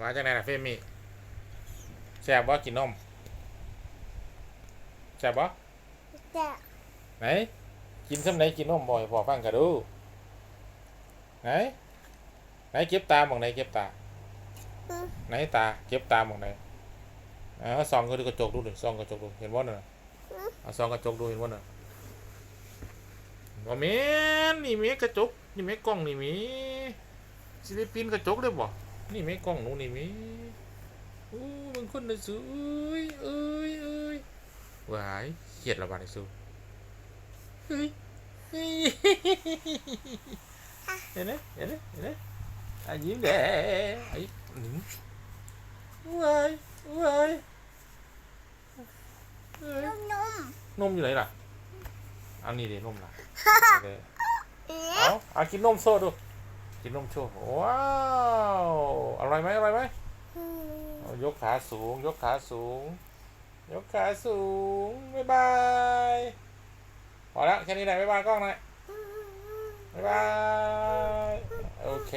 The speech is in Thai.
มาจากไหนล่ะเฟมี่แซ่บบ่กินนมแซ่บบ่จะไหน กินซ้ำไหนกินนมบ่ให้พอฟังกันดู ไหน ไหนเก็บตาหมองไหนเก็บตา ไหนตาเก็บตาหมองไหนเอาส่องก็ดูกระจกดูดิส่องกระจกดูเห็นบ่น่ะเอาส่องกระจกดูเห็นบ่น่ะบ่แม่นนี่แม่กระจกนี่แม่กล้องนี่แม่สิได้ปีนกระจกได้บ่ นี่แม่กล้องหนูนี่แม่โอ้มันคนน่ะสูเอ้ยเอ้ยเอ้ยว้ายเครียดและบาดนี้สูเฮ้ยเฮ้ยเห็นไหมเห็นไหมเห็นไหมอะยิ้มแดงไอ้หนึ่งว้ายว้ายเอ้ยนุ่มนุ่มนมอยู่ไหนล่ะเอันนี้ดินมล่ะเดี๋ยวเอ๊ะเอาเอากินนมโซ่ดู กินนมโชว์ว้าวอร่อยไหมอร่อยไหมยกขาสูง ยกขาสูง ยกขาสูงบ๊ายบายพอแล้วแค่นี้แหละบ๊ายบายกล้องหน่อยบ๊ายบายโอเค